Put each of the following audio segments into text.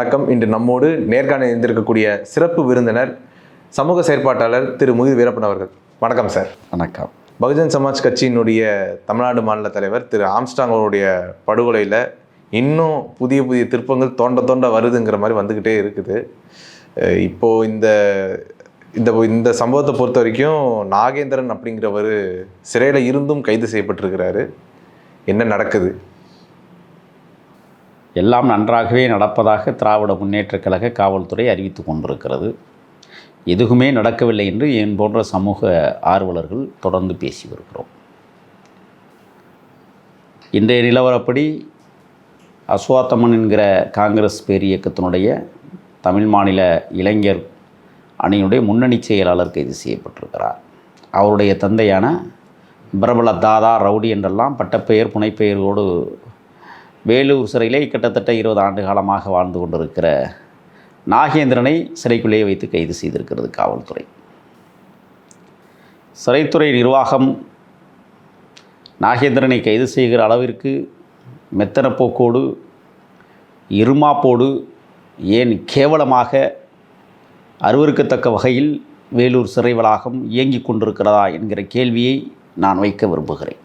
வணக்கம். இன்று நம்மோடு நேர்காணல் இருந்திருக்கக்கூடிய சிறப்பு விருந்தினர் சமூக செயற்பாட்டாளர் திரு முகில் வீரப்பன் அவர்கள். வணக்கம் சார். வணக்கம். பகுஜன் சமாஜ் கட்சியினுடைய தமிழ்நாடு மாநில தலைவர் திரு ஆம்ஸ்டாங் அவருடைய படுகொலையில் இன்னும் புதிய புதிய திருப்பங்கள் தோண்ட தோண்ட வருதுங்கிற மாதிரி வந்துக்கிட்டே இருக்குது. அஹ் இப்போ இந்த இந்த இந்த சம்பவத்தை பொறுத்த வரைக்கும் நாகேந்திரன் அப்படிங்கிறவர் சிறையில் இருந்தும் கைது செய்யப்பட்டிருக்கிறாரு. என்ன நடக்குது? எல்லாம் நன்றாகவே நடப்பதாக திராவிட முன்னேற்றக் கழக காவல்துறை அறிவித்து கொண்டிருக்கிறது. எதுவுமே நடக்கவில்லை என்று என் போன்ற சமூக ஆர்வலர்கள் தொடர்ந்து பேசி வருகிறோம். இன்றைய நிலவரப்படி அஸ்வாத்தமன் என்கிற காங்கிரஸ் பேரியக்கத்தினுடைய தமிழ் மாநில இளைஞர் அணியினுடைய முன்னணி செயலாளர் கைது செய்யப்பட்டிருக்கிறார். அவருடைய தந்தையான பிரபல தாதா ரவுடி என்றெல்லாம் பட்டப்பெயர் புனைப்பெயரோடு வேலூர் சிறையிலே கிட்டத்தட்ட இருபது ஆண்டு காலமாக வாழ்ந்து கொண்டிருக்கிற நாகேந்திரனை சிறைக்குள்ளே வைத்து கைது செய்திருக்கிறது காவல்துறை. சிறைத்துறை நிர்வாகம் நாகேந்திரனை கைது செய்கிற அளவிற்கு மெத்தன போக்கோடு இருமாப்போடு ஏன் கேவலமாக அருவருக்கத்தக்க வகையில் வேலூர் சிறை வளாகம் இயங்கிக் கொண்டிருக்கிறதா என்கிற கேள்வியை நான் வைக்க விரும்புகிறேன்.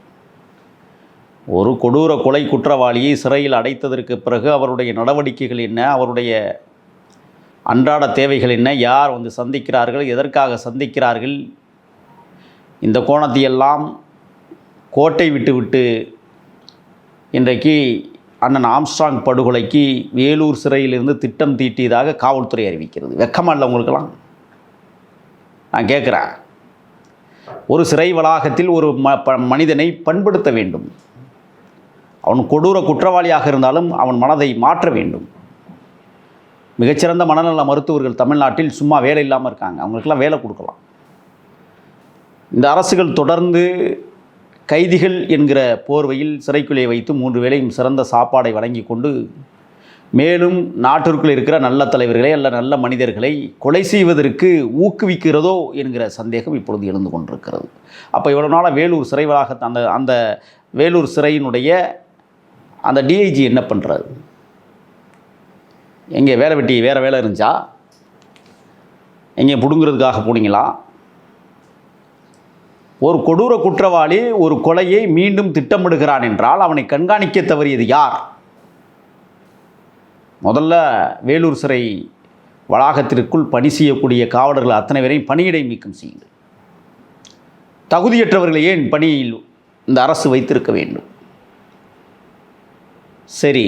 ஒரு கொடூர கொலை குற்றவாளியை சிறையில் அடைத்ததற்கு பிறகு அவருடைய நடவடிக்கைகள் என்ன? அவருடைய அன்றாட தேவைகள் என்ன? யார் வந்து சந்திக்கிறார்கள்? எதற்காக சந்திக்கிறார்கள்? இந்த கோணத்தையெல்லாம் கோட்டை விட்டு விட்டு இன்றைக்கு அண்ணன் ஆம்ஸ்ட்ராங் படுகொலைக்கு வேலூர் சிறையிலிருந்து திட்டம் தீட்டியதாக காவல்துறை அறிவிக்கிறது. வெக்கமா இல்லை உங்களுக்கெல்லாம்? நான் கேட்குறேன். ஒரு சிறை வளாகத்தில் ஒரு ம ப- மனிதனை பண்படுத்த வேண்டும். அவன் கொடூர குற்றவாளியாக இருந்தாலும் அவன் மனதை மாற்ற வேண்டும். மிகச்சிறந்த மனநல மருத்துவர்கள் தமிழ்நாட்டில் சும்மா வேலை இல்லாமல் இருக்காங்க. அவங்களுக்கெல்லாம் வேலை கொடுக்கலாம். இந்த அரசுகள் தொடர்ந்து கைதிகள் என்கிற போர்வையில் சிறைக்குள்ளே வைத்து மூன்று வேளையும் சிறந்த சாப்பாடை வழங்கி கொண்டு மேலும் நாட்டிற்குள் இருக்கிற நல்ல தலைவர்களை அல்ல நல்ல மனிதர்களை கொலை செய்வதற்கு ஊக்குவிக்கிறதோ என்கிற சந்தேகம் இப்பொழுது எழுந்து கொண்டிருக்கிறது. அப்போ இவ்வளோ நாளாக வேலூர் சிறைவளாக அந்த அந்த வேலூர் சிறையினுடைய அந்த டிஐஜி என்ன பண்ணுறாரு எங்கே வேலை வெட்டி வேறு வேலை இருந்துச்சா? எங்கே பிடுங்கிறதுக்காக போனீங்களா? ஒரு கொடூர குற்றவாளி ஒரு கொலையை மீண்டும் திட்டமிடுகிறான் என்றால் அவனை கண்காணிக்க தவறியது யார்? முதல்ல வேலூர் சிறை வளாகத்திற்குள் பணி செய்யக்கூடிய காவலர்கள் அத்தனை பேரையும் பணியிடை நீக்கம் செய்யுங்கள். தகுதியற்றவர்களை ஏன் பணியில் இந்த அரசு வைத்திருக்க வேண்டும்? சரி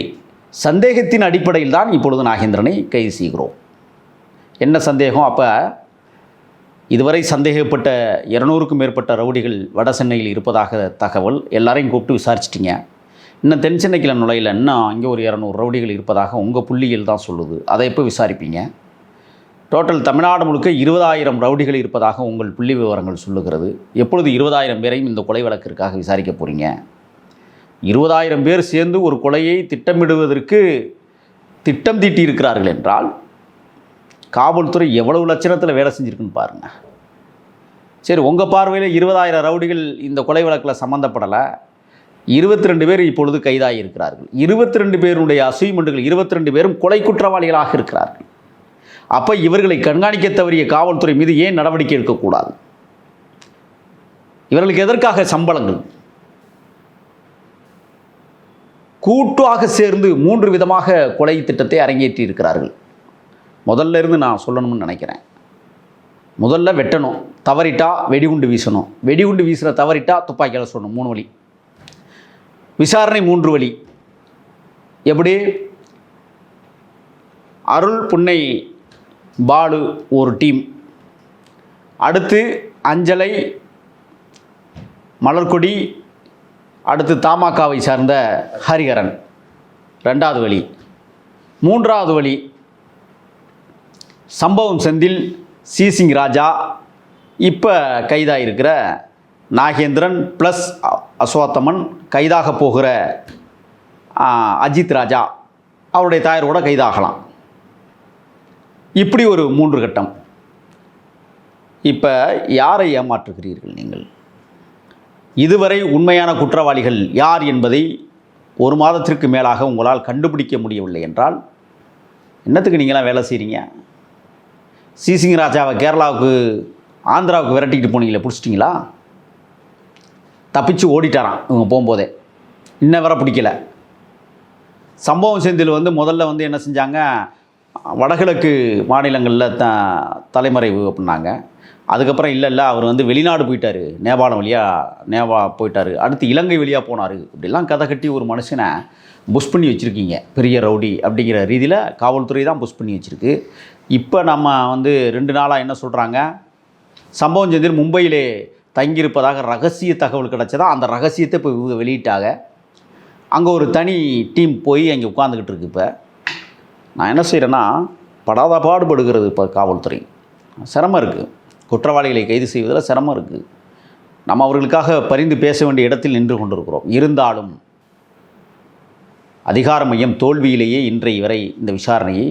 சந்தேகத்தின் அடிப்படையில் தான் இப்பொழுது நாகேந்திரனை கைது செய்கிறோம். என்ன சந்தேகம்? அப்போ இதுவரை சந்தேகப்பட்ட இரநூறுக்கும் மேற்பட்ட ரவுடிகள் வட சென்னையில் இருப்பதாக தகவல் எல்லாரையும் கூப்பிட்டு விசாரிச்சிட்டிங்க. இன்னும் தென் சென்னைக்கில் நுழையில. இன்னும் அங்கே ஒரு இரநூறு ரவுடிகள் இருப்பதாக உங்கள் புள்ளியில் தான் சொல்லுது. அதை எப்போ விசாரிப்பீங்க? டோட்டல் தமிழ்நாடு முழுக்க இருபதாயிரம் ரவுடிகள் இருப்பதாக உங்கள் புள்ளி விவரங்கள் சொல்லுகிறது. எப்பொழுது இருபதாயிரம் பேரையும் இந்த கொலை வழக்கிற்காக விசாரிக்க போகிறீங்க இருபதாயிரம் பேர் சேர்ந்து ஒரு கொலையை திட்டமிடுவதற்கு திட்டம் தீட்டி இருக்கிறார்கள் என்றால் காவல்துறை எவ்வளவு லட்சணத்தில் வேலை செஞ்சுருக்குன்னு பாருங்கள் சரி உங்கள் பார்வையில் இருபதாயிரம் ரவுடிகள் இந்த கொலை வழக்கில் சம்மந்தப்படலை இருபத்தி ரெண்டு பேர் இப்பொழுது கைதாகி இருக்கிறார்கள் இருபத்தி ரெண்டு பேருடைய அசைன்மெண்ட்டுகள் இருபத்தி ரெண்டு பேரும் கொலை குற்றவாளிகளாக இருக்கிறார்கள். அப்போ இவர்களை கண்காணிக்க தவறிய காவல்துறை மீது ஏன் நடவடிக்கை எடுக்கக்கூடாது? இவர்களுக்கு எதற்காக சம்பளங்கள்? கூட்டாக சேர்ந்து மூன்று விதமாக கொலை திட்டத்தை அரங்கேற்றி இருக்கிறார்கள் முதல்ல இருந்து நான் சொல்லணும்னு நினைக்கிறேன். முதல்ல வெட்டணும் தவறிட்டா வெடிகுண்டு வீசணும். வெடிகுண்டு வீசுகிற தவறிட்டா துப்பாக்கியால் சொல்லணும் மூணு வழி விசாரணை மூன்று வழி எப்படி? அருள் புன்னை பாலு ஒரு டீம். அடுத்து அஞ்சலை மலர்கொடி அடுத்து தமாகாவை சார்ந்த ஹரிஹரன். ரெண்டாவது வழி. மூன்றாவது வழி. சம்பவம் செந்தில் சீசிங் ராஜா. இப்போ கைதாக இருக்கிற நாகேந்திரன் ப்ளஸ் அசோத்தமன் கைதாக போகிற அஜித் ராஜா. அவருடைய தாயாரோட கைதாகலாம். இப்படி ஒரு மூன்று கட்டம். இப்போ யாரை ஏமாற்றுகிறீர்கள் நீங்கள்? இதுவரை உண்மையான குற்றவாளிகள் யார் என்பதை ஒரு மாதத்திற்கு மேலாக உங்களால் கண்டுபிடிக்க முடியவில்லை என்றால் என்னத்துக்கு நீங்களாம் வேலை செய்கிறீங்க சிசிங் ராஜாவை கேரளாவுக்கு ஆந்திராவுக்கு விரட்டிக்கிட்டு போனீங்களே பிடிச்சிட்டிங்களா? தப்பிச்சு ஓடிட்டாரான் இவங்க போகும்போதே. இன்ன வரை பிடிக்கல. சம்பவம் செந்தில் வந்து முதல்ல வந்து என்ன செஞ்சாங்க? வடகிழக்கு மாநிலங்களில் த தலைமறைவு அப்படின்னாங்க. அதுக்கப்புறம் இல்லை இல்லை அவர் வந்து வெளிநாடு போயிட்டார். நேபாளம் வழியாக நேபா போயிட்டார். அடுத்து இலங்கை வழியாக போனார். இப்படிலாம் கதை கட்டி ஒரு மனுஷனை புஷ் பண்ணி வச்சுருக்கீங்க பெரிய ரவுடி அப்படிங்கிற ரீதியில் காவல்துறை தான் புஷ் பண்ணி வச்சுருக்கு. இப்போ நம்ம வந்து ரெண்டு நாளாக என்ன சொல்கிறாங்க சம்பவம் செந்தில் மும்பையிலே தங்கியிருப்பதாக ரகசிய தகவல் கிடச்சதா? அந்த ரகசியத்தை இப்போ இவங்க வெளியிட்டாங்க. அங்கே ஒரு தனி டீம் போய் அங்கே உட்காந்துக்கிட்டு இருக்கு இப்போ. நான் என்ன செய்கிறேன்னா படாத பாடுபடுகிறது இப்போ காவல்துறை. சிரமம் இருக்குது குற்றவாளிகளை கைது செய்வதில் சிரமம் இருக்குது. நம்ம அவர்களுக்காக பரிந்து பேச வேண்டிய இடத்தில் நின்று கொண்டிருக்கிறோம். இருந்தாலும் அதிகார மையம் தோல்வியிலேயே இன்றைய வரை இந்த விசாரணையை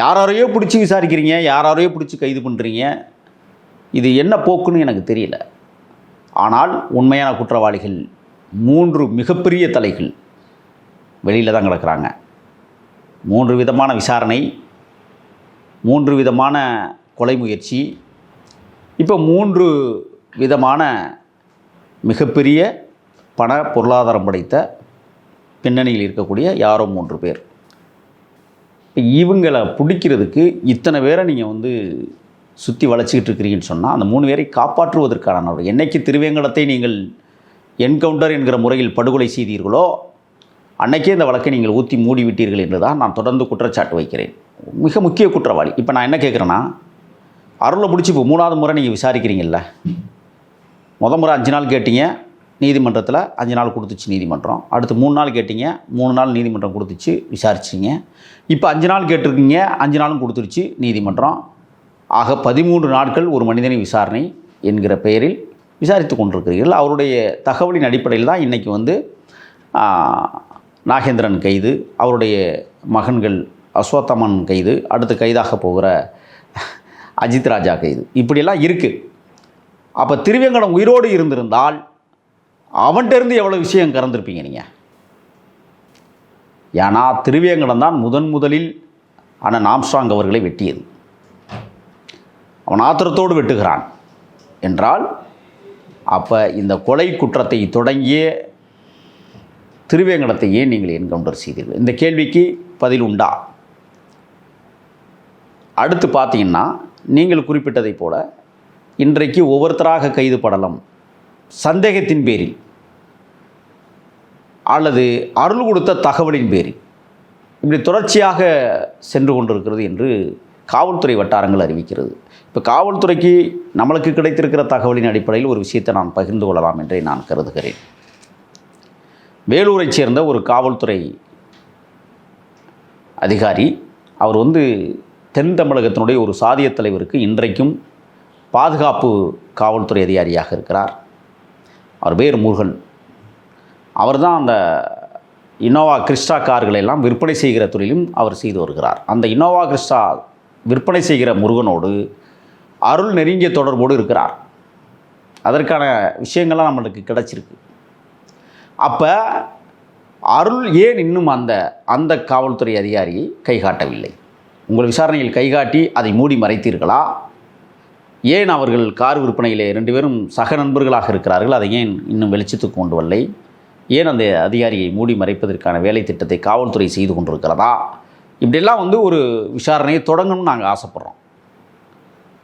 யாராரையோ பிடிச்சி விசாரிக்கிறீங்க யாராரையோ பிடிச்சி கைது பண்ணுறீங்க இது என்ன போக்குன்னு எனக்கு தெரியல. ஆனால் உண்மையான குற்றவாளிகள் மூன்று மிகப்பெரிய தலைகள் வெளியில் தான் கிடக்குறாங்க. மூன்று விதமான விசாரணை மூன்று விதமான கொலை முயற்சி இப்போ மூன்று விதமான மிகப்பெரிய பண பொருளாதாரம் படைத்த பின்னணியில் இருக்கக்கூடிய யாரோ மூன்று பேர் இப்ப இவங்களை பிடிக்கிறதுக்கு இத்தனை பேரை நீங்கள் வந்து சுற்றி வளைச்சிக்கிட்டு இருக்கிறீங்கன்னு சொன்னால் அந்த மூணு பேரை காப்பாற்றுவதற்கான நடவடிக்கை. என்றைக்கு திருவேங்கடத்தை நீங்கள் என்கவுண்டர் என்கிற முறையில் படுகொலை செய்தீர்களோ அன்னைக்கே இந்த வழக்கை நீங்கள் ஊற்றி மூடிவிட்டீர்கள் என்று தான் நான் தொடர்ந்து குற்றச்சாட்டு வைக்கிறேன் மிக முக்கிய குற்றவாளி இப்போ நான் என்ன கேட்குறேன்னா அருளை பிடிச்சி இப்போ மூணாவது முறை நீங்கள் விசாரிக்கிறீங்கல்ல. முத முறை அஞ்சு நாள் கேட்டீங்க நீதிமன்றத்தில் அஞ்சு நாள் கொடுத்துச்சு நீதிமன்றம். அடுத்து மூணு நாள் கேட்டீங்க மூணு நாள் நீதிமன்றம் கொடுத்துச்சு விசாரிச்சிங்க. இப்போ அஞ்சு நாள் கேட்டிருக்கீங்க அஞ்சு நாளும் கொடுத்துருச்சு நீதிமன்றம். ஆக பதிமூன்று நாட்கள் ஒரு மனிதனை விசாரணை என்கிற பெயரில் விசாரித்து கொண்டிருக்கிறீர்கள். அவருடைய தகவலின் அடிப்படையில் தான் இன்றைக்கி வந்து நாகேந்திரன் கைது அவருடைய மகன்கள் அஸ்வத்தமன் கைது அடுத்து கைதாக போகிற அஜித் ராஜா கைது இப்படியெல்லாம் இருக்குது அப்போ திருவேங்கடம் உயிரோடு இருந்திருந்தால் அவன்கிட்ட இருந்து எவ்வளோ விஷயம் கறந்துருப்பீங்க நீங்கள் ஏன்னா திருவேங்கடம் தான் முதன் முதலில் அண்ணன் நாம்ஸ்டாங் அவர்களை வெட்டியது. அவன் ஆத்திரத்தோடு வெட்டுகிறான். என்றால் அப்போ இந்த கொலை குற்றத்தை தொடங்கிய திருவேங்கடத்தை ஏன் நீங்கள் என்கவுண்டர் செய்தீர்கள்? இந்த கேள்விக்கு பதில் உண்டா? அடுத்து பார்த்தீங்கன்னா நீங்கள் குறிப்பிட்டதைப் போல இன்றைக்கு ஒவ்வொருத்தராக கைது படலம் சந்தேகத்தின் பேரில் அல்லது அருள் கொடுத்த தகவலின் பேரில் இப்படி தொடர்ச்சியாக சென்று கொண்டிருக்கிறது என்று காவல்துறை வட்டாரங்கள் அறிவிக்கிறது. இப்போ காவல்துறைக்கு நம்மளுக்கு கிடைத்திருக்கிற தகவலின் அடிப்படையில் ஒரு விஷயத்தை நான் பகிர்ந்து கொள்ளலாம் என்றே நான் கருதுகிறேன். வேலூரைச் சேர்ந்த ஒரு காவல்துறை அதிகாரி அவர் வந்து தென் தமிழகத்தினுடைய ஒரு சாதிய தலைவருக்கு இன்றைக்கும் பாதுகாப்பு காவல்துறை அதிகாரியாக இருக்கிறார். அவர் பேர் முருகன். அவர் தான் அந்த இனோவா கிறிஸ்டா கார்களை எல்லாம் விற்பனை செய்கிற தொழிலும் அவர் செய்து வருகிறார். அந்த இனோவா கிறிஸ்டா விற்பனை செய்கிற முருகனோடு அருள் நெருங்கிய தொடர்போடு இருக்கிறார். அதற்கான விஷயங்கள்லாம் நம்மளுக்கு கிடச்சிருக்கு. அப்போ அருள் ஏன் இன்னும் அந்த அந்த காவல்துறை அதிகாரியை கை காட்டவில்லை உங்கள் விசாரணையில் கைகாட்டி அதை மூடி மறைத்தீர்களா? ஏன் அவர்கள் கார் விற்பனையிலே ரெண்டு பேரும் சக நண்பர்களாக இருக்கிறார்கள்? அதை ஏன் இன்னும் வெளிச்சத்துக்கு கொண்டு வரலை? ஏன் அந்த அதிகாரியை மூடி மறைப்பதற்கான வேலை திட்டத்தை காவல்துறை செய்து கொண்டிருக்கிறதா? இப்படியெல்லாம் வந்து ஒரு விசாரணையை தொடங்கணும்னு நாங்கள் ஆசைப்பட்றோம்.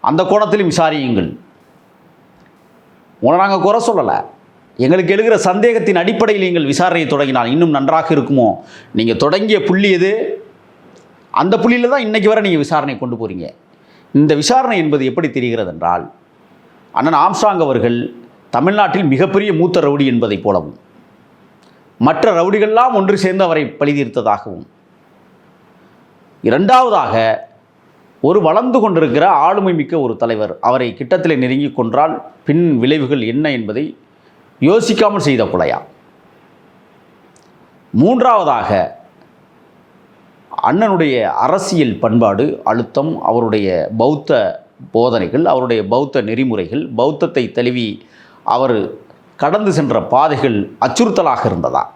அந்த கோணத்திலும் விசாரியுங்கள். உங்களை நாங்கள் குறை சொல்லலை. எங்களுக்கு எழுகிற சந்தேகத்தின் அடிப்படையில் நீங்கள் விசாரணையை தொடங்கினால் இன்னும் நன்றாக இருக்குமோ? நீங்கள் தொடங்கிய புள்ளி எது? அந்த புள்ளியில் தான் இன்றைக்கி வரை நீங்கள் விசாரணை கொண்டு போகிறீங்க இந்த விசாரணை என்பது எப்படி தெரிகிறது என்றால் அண்ணன் ஆம்ஸ்டாங் அவர்கள் தமிழ்நாட்டில் மிகப்பெரிய மூத்த ரவுடி என்பதைப் போலவும் மற்ற ரவுடிகள்லாம் ஒன்று சேர்ந்து அவரை பழிதீர்த்ததாகவும் இரண்டாவதாக ஒரு வளர்ந்து கொண்டிருக்கிற ஆளுமை மிக்க ஒரு தலைவர் அவரை கிட்டத்தில் நெருங்கி கொன்றால் பின் விளைவுகள் என்ன என்பதை யோசிக்காமல் செய்த கொலையா? மூன்றாவதாக அண்ணனுடைய அரசியல் பண்பாடு அழுத்தம் அவருடைய பௌத்த போதனைகள் அவருடைய பௌத்த நெறிமுறைகள் பௌத்தத்தை தழுவி அவர் கடந்து சென்ற பாதைகள் அச்சுறுத்தலாக இருந்ததா?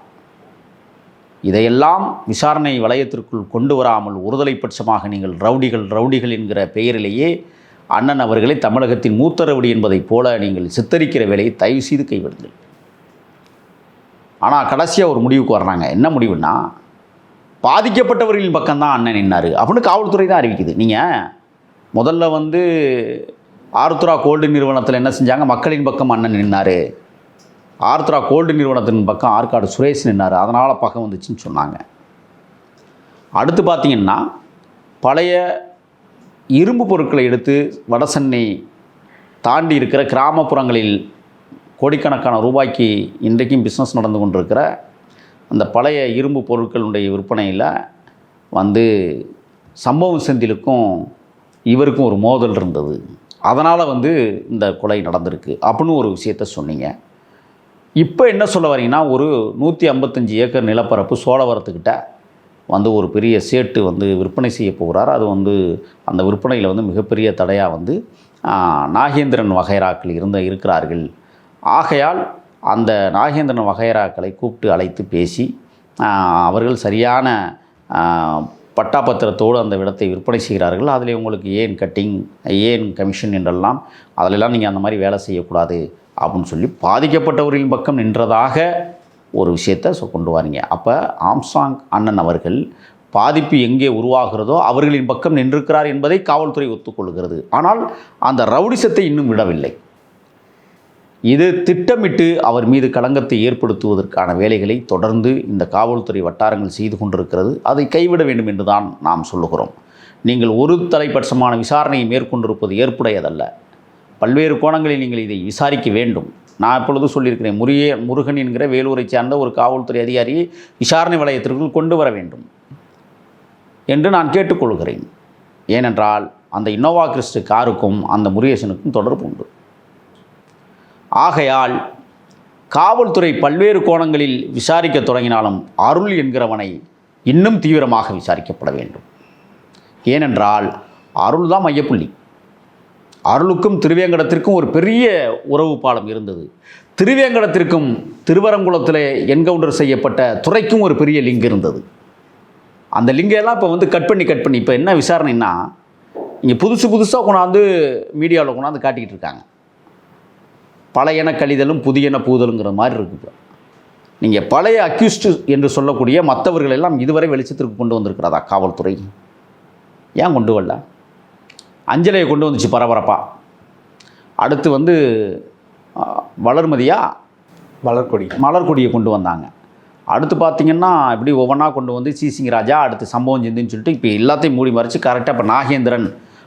இதையெல்லாம் விசாரணை வளையத்திற்குள் கொண்டு வராமல் ஒருதலை பட்சமாக நீங்கள் ரவுடிகள் ரவுடிகள் என்கிற பெயரிலேயே அண்ணன் அவர்களை தமிழகத்தின் மூத்த ரவுடி என்பதைப் போல நீங்கள் சித்தரிக்கிற வேலையை தயவு செய்து கைவிடுங்கள். ஆனால் கடைசியாக ஒரு முடிவுக்கு வர்றாங்க. என்ன முடிவுன்னா பாதிக்கப்பட்டவர்களின் பக்கம்தான் அண்ணன் நின்னார். அப்படின்னு காவல்துறை தான் அறிவிக்குது. நீங்கள் முதல்ல வந்து ஆர்த்ரா கோல்டு நிறுவனத்தில் என்ன செஞ்சாங்க? மக்களின் பக்கம் அண்ணன் நின்னார். ஆர்த்ரா கோல்டு நிறுவனத்தின் பக்கம் ஆற்காடு சுரேஷ் நின்னார். அதனால் பக்கம் வந்துச்சுன்னு சொன்னாங்க. அடுத்து பார்த்தீங்கன்னா பழைய இரும்பு பொருட்களை எடுத்து வடசென்னை தாண்டி இருக்கிற கிராமப்புறங்களில் கோடிக்கணக்கான ரூபாய்க்கு இன்றைக்கும் பிஸ்னஸ் நடந்து கொண்டிருக்கிற அந்த பழைய இரும்பு பொருட்களுடைய விற்பனையில் வந்து சம்பவம் செந்திலுக்கும் இவருக்கும் ஒரு மோதல் இருந்தது. அதனால் வந்து இந்த கொலை நடந்திருக்கு அப்படின்னு ஒரு விஷயத்த சொன்னீங்க. இப்போ என்ன சொல்ல வரீங்கன்னா ஒரு நூற்றி ஐம்பத்தஞ்சு ஏக்கர் நிலப்பரப்பு சோழவரத்துக்கிட்ட வந்து ஒரு பெரிய சேட்டு வந்து விற்பனை செய்ய போகிறார் அது வந்து அந்த விற்பனையில் வந்து மிகப்பெரிய தடையாக வந்து நாகேந்திரன் வகைராக்கள் இருந்த இருக்கிறார்கள். ஆகையால் அந்த நாகேந்திரன் வகையராக்களை கூப்பிட்டு அழைத்து பேசி அவர்கள் சரியான பட்டாபத்திரத்தோடு அந்த இடத்தை விற்பனை செய்கிறார்கள். அதில் உங்களுக்கு ஏன் கட்டிங் ஏன் கமிஷன் என்றெல்லாம் அதிலெல்லாம் நீங்கள் அந்த மாதிரி வேலை செய்யக்கூடாது அப்படின்னு சொல்லி பாதிக்கப்பட்டவர்களின் பக்கம் நின்றதாக ஒரு விஷயத்தை சொ- கொண்டு வரீங்க. அப்போ ஆம்சாங் அண்ணன் அவர்கள் பாதிப்பு எங்கே உருவாகிறதோ அவர்களின் பக்கம் நின்றிருக்கிறார் என்பதை காவல்துறை ஒத்துக்கொள்கிறது. ஆனால் அந்த ரவுடிசத்தை இன்னும் விடவில்லை. இது திட்டமிட்டு அவர் மீது களங்கத்தை ஏற்படுத்துவதற்கான வேலைகளை தொடர்ந்து இந்த காவல்துறை வட்டாரங்கள் செய்து கொண்டிருக்கிறது. அதை கைவிட வேண்டும் என்று தான் நாம் சொல்லுகிறோம். நீங்கள் ஒரு தலைப்பட்சமான விசாரணையை மேற்கொண்டிருப்பது ஏற்புடையதல்ல. பல்வேறு கோணங்களில் நீங்கள் இதை விசாரிக்க வேண்டும். நான் இப்பொழுது சொல்லியிருக்கிறேன் முருகே முருகன் என்கிற வேலூரை சார்ந்த ஒரு காவல்துறை அதிகாரியை விசாரணை வளையத்திற்குள் கொண்டு வர வேண்டும் என்று நான் கேட்டுக்கொள்கிறேன். ஏனென்றால் அந்த இன்னோவா கிறிஸ்டு காருக்கும் அந்த முருகேசனுக்கும் தொடர்பு உண்டு. ஆகையால் காவல்துறை பல்வேறு கோணங்களில் விசாரிக்க தொடங்கினாலும் அருள் என்கிறவனை இன்னும் தீவிரமாக விசாரிக்கப்பட வேண்டும். ஏனென்றால் அருள் தான் மையப்புள்ளி. அருளுக்கும் திருவேங்கடத்திற்கும் ஒரு பெரிய உறவு பாலம் இருந்தது. திருவேங்கடத்திற்கும் திருவரங்குளத்தில் என்கவுண்டர் செய்யப்பட்ட துறைக்கும் ஒரு பெரிய லிங்க் இருந்தது. அந்த லிங்கெல்லாம் இப்போ வந்து கட் பண்ணி கட் பண்ணி இப்போ என்ன விசாரணைன்னா இங்கே புதுசு புதுசாக கொண்டாந்து மீடியாவில் கொண்டாந்து காட்டிக்கிட்டு இருக்காங்க. பழையன கழிதலும் புதியன பூதலுங்கிற மாதிரி இருக்குது. நீங்கள் பழைய அக்யூஸ்டு என்று சொல்லக்கூடிய மற்றவர்கள் எல்லாம் இதுவரை வெளிச்சத்திற்கு கொண்டு வந்திருக்கிறதா காவல்துறை? ஏன் கொண்டு வரல? அஞ்சலையை கொண்டு வந்துச்சு பரபரப்பாக அடுத்து வந்து ஆ, வளர்மதியா? மலர்கொடி மலர்கொடியை கொண்டு வந்தாங்க. அடுத்து பார்த்தீங்கன்னா இப்படி ஒவ்வொன்றா கொண்டு வந்து சீசிங் ராஜா அடுத்து சம்பவம் செஞ்சுன்னு சொல்லிட்டு இப்போ எல்லாத்தையும் மூடி மறைச்சு கரெக்டாக இப்போ நாகேந்திரன்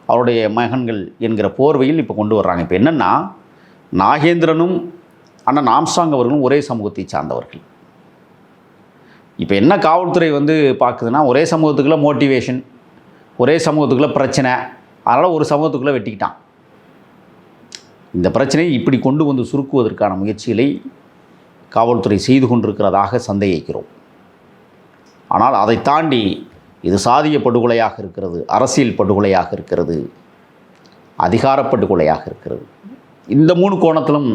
அவருடைய மகன்கள் என்கிற போர்வையில் இப்போ கொண்டு வர்றாங்க. இப்போ என்னென்னா நாகேந்திரனும் அண்ணன் நாம்சாங் அவர்களும் ஒரே சமூகத்தை சார்ந்தவர்கள். இப்போ என்ன காவல்துறை வந்து பார்க்குதுன்னா ஒரே சமூகத்துக்குள்ளே மோட்டிவேஷன் ஒரே சமூகத்துக்குள்ளே பிரச்சனை அதனால் ஒரு சமூகத்துக்குள்ளே வெட்டிக்கிட்டான். இந்த பிரச்சனையை இப்படி கொண்டு வந்து சுருக்குவதற்கான முயற்சிகளை காவல்துறை செய்து கொண்டிருக்கிறதாக சந்தேகிக்கிறோம். ஆனால் அதை தாண்டி இது சாதிய படுகொலையாக இருக்கிறது அரசியல் படுகொலையாக இருக்கிறது அதிகார படுகொலையாக இருக்கிறது. இந்த மூணு கோணத்திலும்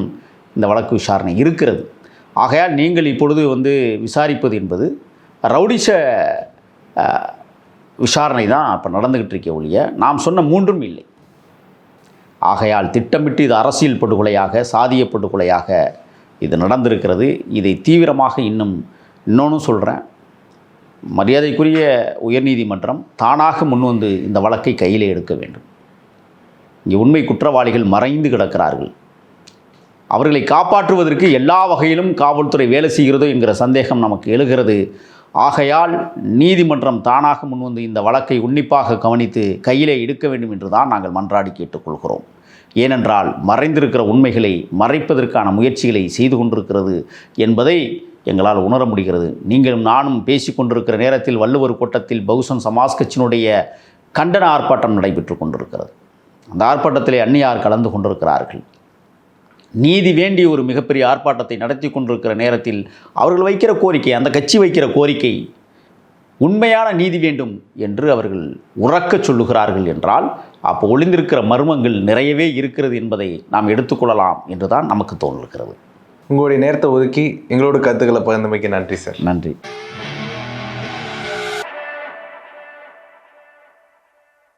இந்த வழக்கு விசாரணை இருக்கிறது. ஆகையால் நீங்கள் இப்பொழுது வந்து விசாரிப்பது என்பது ரவுடிச விசாரணை தான் இப்போ நடந்துக்கிட்டு இருக்க ஒழிய நாம் சொன்ன மூன்றும் இல்லை. ஆகையால் திட்டமிட்டு இது அரசியல் படுகொலையாக சாதிய படுகொலையாக இது நடந்திருக்கிறது. இதை தீவிரமாக இன்னும் இன்னொன்று சொல்கிறேன் மரியாதைக்குரிய உயர்நீதிமன்றம் தானாக முன்வந்து இந்த வழக்கை கையில் எடுக்க வேண்டும். இங்கே உண்மை குற்றவாளிகள் மறைந்து கிடக்கிறார்கள். அவர்களை காப்பாற்றுவதற்கு எல்லா வகையிலும் காவல்துறை வேலை செய்கிறதோ என்கிற சந்தேகம் நமக்கு எழுகிறது. ஆகையால் நீதிமன்றம் தானாக முன்வந்து இந்த வழக்கை உன்னிப்பாக கவனித்து கையிலே எடுக்க வேண்டும் என்று தான் நாங்கள் மன்றாடி கேட்டுக்கொள்கிறோம். ஏனென்றால் மறைந்திருக்கிற உண்மைகளை மறைப்பதற்கான முயற்சிகளை செய்து கொண்டிருக்கிறது என்பதை எங்களால் உணர முடிகிறது. நீங்களும் நானும் பேசிக்கொண்டிருக்கிற நேரத்தில் வள்ளுவர் கோட்டத்தில் பகுசன் சமாஜ் கட்சியினுடைய கண்டன ஆர்ப்பாட்டம் நடைபெற்று கொண்டிருக்கிறது. அந்த ஆர்ப்பாட்டத்திலே அந்நியார் கலந்து கொண்டிருக்கிறார்கள். நீதி வேண்டிய ஒரு மிகப்பெரிய ஆர்ப்பாட்டத்தை நடத்தி கொண்டிருக்கிற நேரத்தில் அவர்கள் வைக்கிற கோரிக்கை அந்த கட்சி வைக்கிற கோரிக்கை உண்மையான நீதி வேண்டும் என்று அவர்கள் உறக்கச் சொல்லுகிறார்கள் என்றால் அப்போ ஒளிந்திருக்கிற மர்மங்கள் நிறையவே இருக்கிறது என்பதை நாம் எடுத்துக்கொள்ளலாம் என்று தான் நமக்கு தோன்றுகிறது. உங்களுடைய நேரத்தை ஒதுக்கி எங்களோட கருத்துக்களை பகிர்ந்தமைக்கு நன்றி சார். நன்றி.